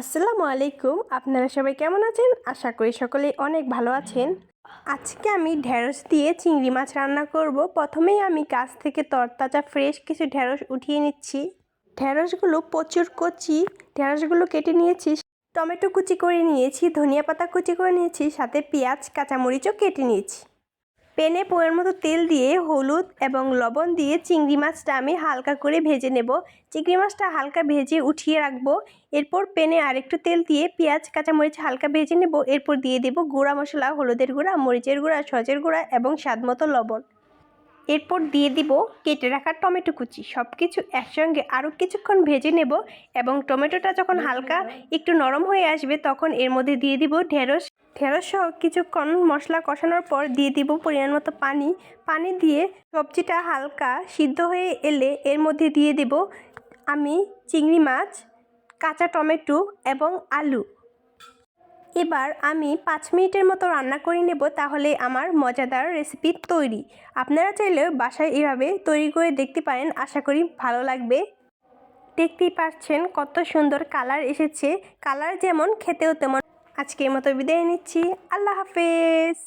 আসসালামু আলাইকুম। আপনারা সবাই কেমন আছেন? আশা করি সকলেই অনেক ভালো আছেন। আজকে আমি ঢেঁড়স দিয়ে চিংড়ি মাছ রান্না করব। প্রথমেই আমি গাছ থেকে তরতাজা ফ্রেশ কিছু ঢেঁড়স উঠিয়ে নিচ্ছি। ঢেঁড়সগুলো প্রচুর কচি। ঢেঁড়সগুলো কেটে নিয়েছি, টমেটো কুচি করে নিয়েছি, ধনিয়া পাতা কুচি করে নিয়েছি, সাথে পেঁয়াজ, কাঁচামরিচও কেটে নিয়েছি। পেনে পোয়ের মতো তেল দিয়ে হলুদ এবং লবণ দিয়ে চিংড়ি মাছটা আমি হালকা করে ভেজে নেব। চিংড়ি মাছটা হালকা ভেজে উঠিয়ে রাখব। এরপর পেনে আরেকটু তেল দিয়ে পেঁয়াজ, কাঁচামরিচ হালকা ভেজে নেব। এরপর দিয়ে দেব গুঁড়া মশলা, হলুদের গুঁড়া, মরিচের গুঁড়া, সজের গুঁড়া এবং স্বাদ মতো লবণ। এরপর দিয়ে দিব কেটে রাখা টমেটো কুচি। সব কিছু একসঙ্গে আরও কিছুক্ষণ ভেজে নেব এবং টমেটোটা যখন হালকা একটু নরম হয়ে আসবে তখন এর মধ্যে দিয়ে দিব ঢেঁড়স। ঢেঁড়স সহ কিছুক্ষণ মশলা কষানোর পর দিয়ে দিব পরিমাণ মতো পানি। পানি দিয়ে সবজিটা হালকা সিদ্ধ হয়ে এলে এর মধ্যে দিয়ে দেব আমি চিংড়ি মাছ, কাঁচা টমেটো এবং আলু। এবার আমি পাঁচ মিনিটের মতো রান্না করে নেব তাহলে আমার মজাদার রেসিপি তৈরি। আপনারা চাইলে বাসায় এভাবে তৈরি করে দেখতে পারেন, আশা করি ভালো লাগবে। দেখতেই পাচ্ছেন কত সুন্দর কালার এসেছে। কালার যেমন, খেতেও তেমন। আজকের মতো বিদায় নিচ্ছি। আল্লাহ হাফেজ।